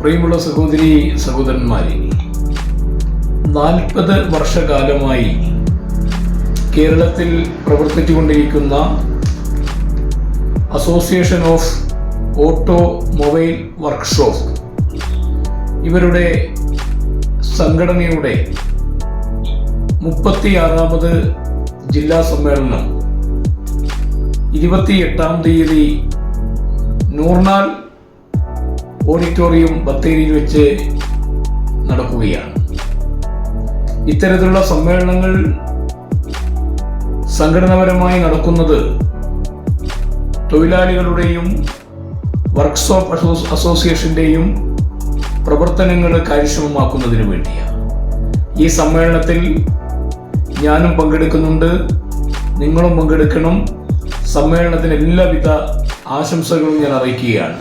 പ്രിയമുള്ള സഹോദരി സഹോദരന്മാരെ നാൽപ്പത് വർഷകാലമായി കേരളത്തിൽ പ്രവർത്തിച്ചുകൊണ്ടിരിക്കുന്ന association of automobile workshop ഇവരുടെ സംഘടനയുടെ മുപ്പത്തിയാറാമത് ജില്ലാ സമ്മേളനം ഇരുപത്തിയെട്ടാം തീയതി നൂർനാൽ ഓഡിറ്റോറിയം ബത്തേരിയിൽ വെച്ച് നടക്കുകയാണ്. ഇത്തരത്തിലുള്ള സമ്മേളനങ്ങൾ സംഘടനാപരമായി നടക്കുന്നത് തൊഴിലാളികളുടെയും വർക്ക്ഷോപ്പ് അസോ- അസോസിയേഷന്റെയും പ്രവർത്തനങ്ങൾ കാര്യക്ഷമമാക്കുന്നതിന് വേണ്ടിയാണ്. ഈ സമ്മേളനത്തിൽ ഞാനും പങ്കെടുക്കുന്നുണ്ട്. നിങ്ങളും പങ്കെടുക്കണം. സമ്മേളനത്തിന് എല്ലാവിധ ആശംസകളും ഞാൻ അറിയിക്കുകയാണ്.